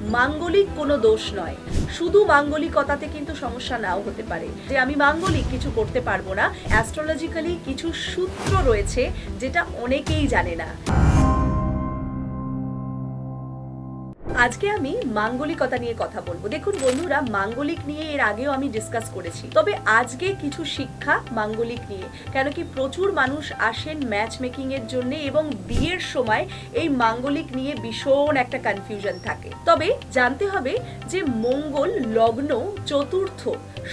মাঙ্গলিক কোনো দোষ নয়। শুধু মাঙ্গলিকতাতে কিন্তু সমস্যা নাও হতে পারে। যে আমি মাঙ্গলিক কিছু করতে পারব না অ্যাস্ট্রোলজিক্যালি কিছু সূত্র রয়েছে যেটা অনেকেই জানে না। আজকে আমি মাঙ্গলিকতা নিয়ে কথা বলব। দেখুন বন্ধুরা, মাঙ্গলিক নিয়ে এর আগেও আমি ডিসকাস করেছি। তবে আজকে কিছু শিক্ষা মাঙ্গলিক নিয়ে কেন কি প্রচুর মানুষ আসেন ম্যাচ মেকিং এর জন্য এবং বিয়ের সময় এই মাঙ্গলিক নিয়ে ভীষণ একটা কনফিউশন থাকে। তবে জানতে হবে যে মঙ্গল লগ্ন চতুর্থ,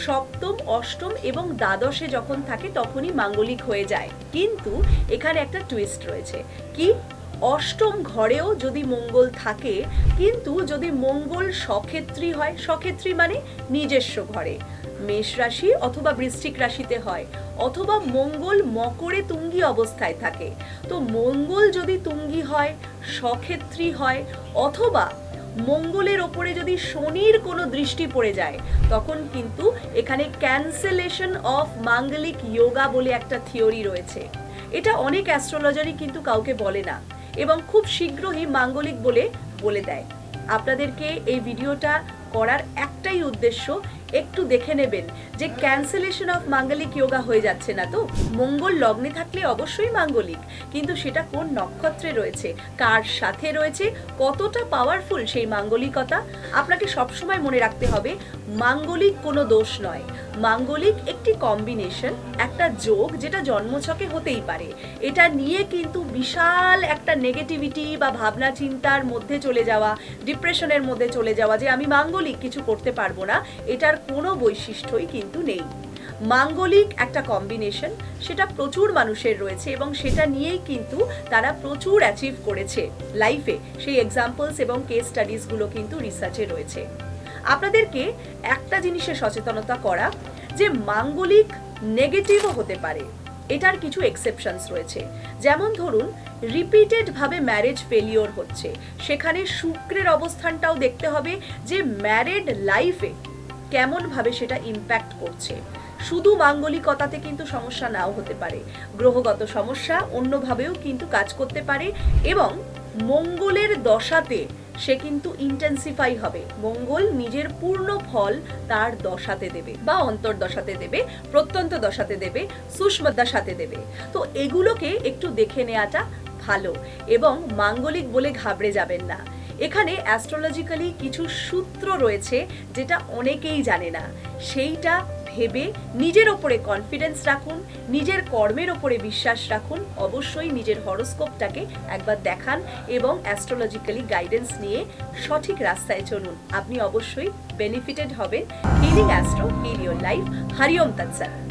সপ্তম, অষ্টম এবং দ্বাদশে যখন থাকে তখনই মাঙ্গলিক হয়ে যায়। কিন্তু এখানে একটা টুইস্ট রয়েছে। কি? অষ্টম ঘরেও যদি মঙ্গল থাকে, কিন্তু যদি মঙ্গল সক্ষেত্রী হয়, সক্ষেত্রী মানে নিজস্ব ঘরে। মেষ রাশি অথবা বৃশ্চিক রাশিতে হয়, অথবা মঙ্গল মকরে তুঙ্গি অবস্থায় থাকে। তো মঙ্গল যদি তুঙ্গি হয়, সক্ষেত্রী হয়, অথবা মঙ্গলের ওপরে যদি শনির কোনো দৃষ্টি পড়ে যায়, তখন কিন্তু এখানে ক্যান্সেলেশন অফ মাঙ্গলিক যোগা বলে একটা থিওরি রয়েছে। এটা অনেক অ্যাস্ট্রোলজারই কিন্তু কাউকে বলে না এবং খুব শীঘ্রই মাঙ্গলিক বলে বলে দেয়। আপনাদেরকে এই ভিডিওটা করার একটাই উদ্দেশ্য, একটু দেখে নেবেন যে ক্যান্সেলেশন অফ মাঙ্গলিক যোগা হয়ে যাচ্ছে না তো। মঙ্গল লগ্নে থাকলে অবশ্যই মাঙ্গলিক, কিন্তু সেটা কোন নক্ষত্রে রয়েছে, কার সাথে রয়েছে, কতটা পাওয়ারফুল সেই মাঙ্গলিকতা, আপনাকে সবসময় মনে রাখতে হবে। মাঙ্গলিক কোনো দোষ নয়। মাঙ্গলিক একটি কম্বিনেশন একটা যোগ যেটা জন্মছকে হতেই পারে। এটা নিয়ে কিন্তু বিশাল একটা নেগেটিভিটি বা ভাবনা চিন্তার মধ্যে চলে যাওয়া ডিপ্রেশনের মধ্যে চলে যাওয়া যে আমি মাঙ্গলিক কিছু করতে পারব না, এটার কোনো বৈশিষ্ট্যই কিন্তু নেই। মাঙ্গলিক একটা কম্বিনেশন সেটা প্রচুর মানুষের রয়েছে এবং সেটা নিয়েই কিন্তু তারা প্রচুর অ্যাচিভ করেছে। লাইফে সেই এক্সাম্পলস এবং কেস স্টাডিজগুলো কিন্তু রিসার্চে রয়েছে। আপনাদেরকে একটা জিনিসে সচেতনতা করা যে মাঙ্গলিক নেগেটিভও হতে পারে। এটার কিছু এক্সেপশনস রয়েছে। যেমন ধরুন রিপিটেডভাবে ম্যারেজ ফেলিওর হচ্ছে। সেখানে শুক্রের অবস্থানটাও দেখতে হবে যে ম্যারেড লাইফে কেমনভাবে সেটা ইম্প্যাক্ট করছে। শুধু মাঙ্গলিকতাতে কিন্তু সমস্যা নাও হতে পারে। গ্রহগত সমস্যা অন্যভাবেও কিন্তু কাজ করতে পারে এবং মঙ্গলের দশাতে সে কিন্তু ইন্টেন্সিফাই হবে। মঙ্গল নিজের পূর্ণ ফল তার দশাতে দেবে বা অন্তর্দশাতে দেবে, প্রত্যন্ত দশাতে দেবে সুষম দশাতে দেবে। তো এগুলোকে একটু দেখে নেওয়াটা ভালো এবং মাঙ্গলিক বলে ঘাবড়ে যাবেন না। এখানে অ্যাস্ট্রোলজিক্যালি কিছু সূত্র রয়েছে যেটা অনেকেই জানে না। সেইটা ভেবে নিজের ওপরে কনফিডেন্স রাখুন, নিজের কর্মের ওপরে বিশ্বাস রাখুন, অবশ্যই নিজের হরোস্কোপটাকে একবার দেখান এবং অ্যাস্ট্রোলজিক্যালি গাইডেন্স নিয়ে সঠিক রাস্তায় চলুন। আপনি অবশ্যই বেনিফিটেড হবেন। Healing astro heal your life Hariom তৎসর